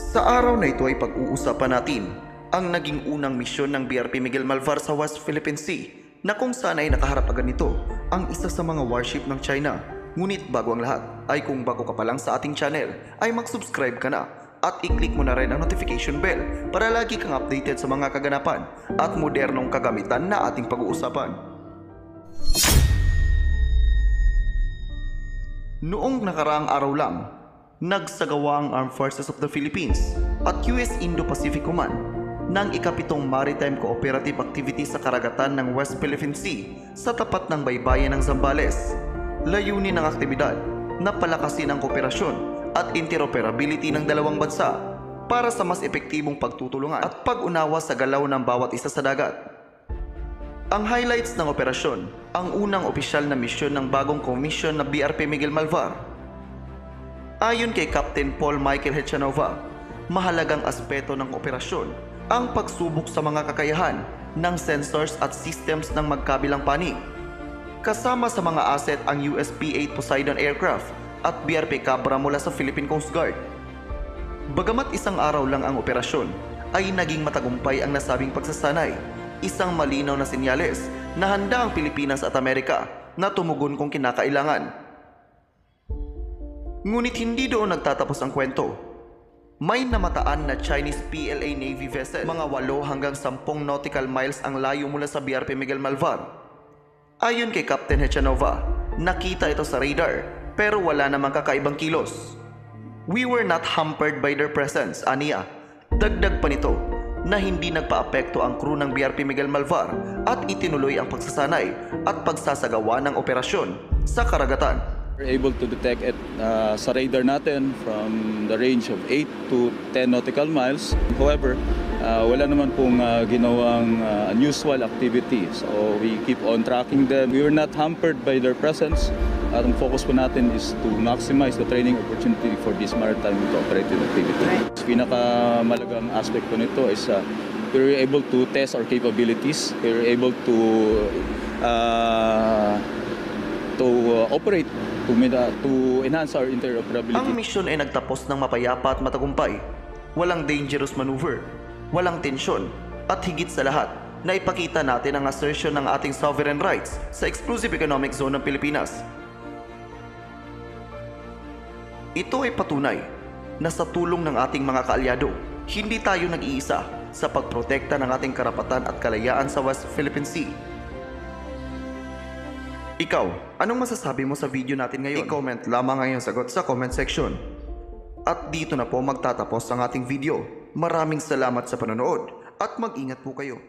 Sa araw na ito ay pag-uusapan natin ang naging unang misyon ng BRP Miguel Malvar sa West Philippine Sea na kung saan ay nakaharap agad nito ang isa sa mga warship ng China. Ngunit bago ang lahat ay kung bago ka pa lang sa ating channel ay mag-subscribe ka na at i-click mo na rin ang notification bell para lagi kang updated sa mga kaganapan at modernong kagamitan na ating pag-uusapan. Noong nakaraang araw lang, nagsagawa ang Armed Forces of the Philippines at US Indo-Pacific Command ng ikapitong Maritime Cooperative Activity sa karagatan ng West Philippine Sea sa tapat ng baybayin ng Zambales. Layunin ng aktibidad na palakasin ang kooperasyon at interoperability ng dalawang bansa para sa mas epektibong pagtutulungan at pag-unawa sa galaw ng bawat isa sa dagat. Ang highlights ng operasyon, ang unang opisyal na misyon ng bagong komisyon na BRP Miguel Malvar. Ayon kay Captain Paul Michael Hechanova, mahalagang aspeto ng operasyon ang pagsubok sa mga kakayahan ng sensors at systems ng magkabilang panig. Kasama sa mga asset ang USP-8 Poseidon aircraft at BRP Cabra mula sa Philippine Coast Guard. Bagamat isang araw lang ang operasyon, ay naging matagumpay ang nasabing pagsasanay. Isang malinaw na senyales na handa ang Pilipinas at Amerika na tumugon kung kinakailangan. Ngunit hindi doon nagtatapos ang kwento. May namataan na Chinese PLA Navy vessel, mga 8 hanggang 10 nautical miles ang layo mula sa BRP Miguel Malvar. Ayon kay Captain Hechanova, nakita ito sa radar pero wala namang kakaibang kilos. We were not hampered by their presence, aniya. Dagdag pa nito na hindi nagpaapekto ang crew ng BRP Miguel Malvar at itinuloy ang pagsasanay at pagsasagawa ng operasyon sa karagatan. We're able to detect it uh, sa radar natin from the range of 8 to 10 nautical miles. However, uh, wala naman pong uh, ginawang uh, unusual activity. So we keep on tracking them. We were not hampered by their presence. At ang focus po natin is to maximize the training opportunity for this maritime cooperative activity. Pinakamalagang aspect po nito is uh, we were able to test our capabilities. We were able to uh, to uh, operate to, min- uh, to enhance our interoperability. Ang misyon ay nagtapos ng mapayapa at matagumpay. Walang dangerous maneuver, walang tensyon, at higit sa lahat, na ipakita natin ang assertion ng ating sovereign rights sa exclusive economic zone ng Pilipinas. Ito ay patunay na sa tulong ng ating mga kaalyado, hindi tayo nag-iisa sa pagprotekta ng ating karapatan at kalayaan sa West Philippine Sea. Ikaw, anong masasabi mo sa video natin ngayon? I-comment lamang ang iyong sagot sa comment section. At dito na po magtatapos ang ating video. Maraming salamat sa panonood at mag-ingat po kayo.